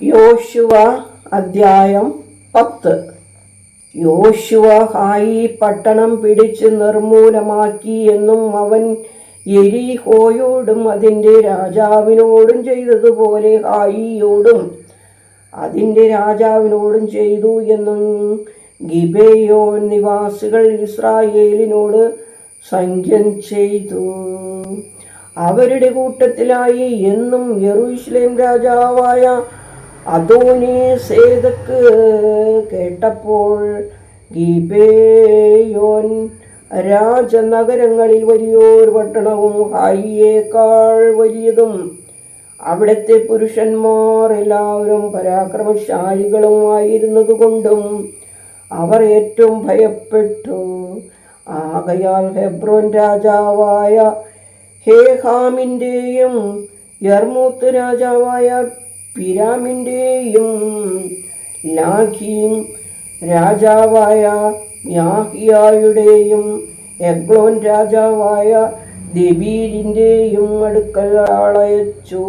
യോശുവ അദ്ധ്യായം പത്ത്. യോശുവ ഹായി പട്ടണം പിടിച്ച് നിർമൂലമാക്കി എന്നും അവൻ എരിഹോയോടും അതിന്റെ രാജാവിനോടും ചെയ്തതുപോലെ ഹായിയോടും അതിന്റെ രാജാവിനോടും ചെയ്തു എന്നും ഗിബേയോൻ നിവാസികൾ ഇസ്രായേലിനോട് സംഖ്യം ചെയ്തു. അവരുടെ കൂട്ടത്തിലായി എന്നും യെറൂശലേം രാജാവായ അതോനി ഏതക്ക് കേട്ടപ്പോൾ ഗിബേയോൻ രാജനഗരങ്ങളിൽ വലിയൊരു പട്ടണവും ഹായിയേക്കാൾ വലിയതും. അവിടുത്തെ പുരുഷന്മാർ എല്ലാവരും പരാക്രമശാലികളും ആയിരുന്നതുകൊണ്ടും അവർ ഏറ്റവും ഭയപ്പെട്ടു. ആകയാൽ ഹെബ്രോൻ രാജാവായ ഹേഹാമിന്റെയും യർമൂത്ത് രാജാവായ പിരാമിന്റെയും ലാഖീം രാജാവായ യാഹിയായുടെയും എഗ്ലോൻ രാജാവായ ദബീരിന്റെയും അടുക്കൽ ആളയച്ചു.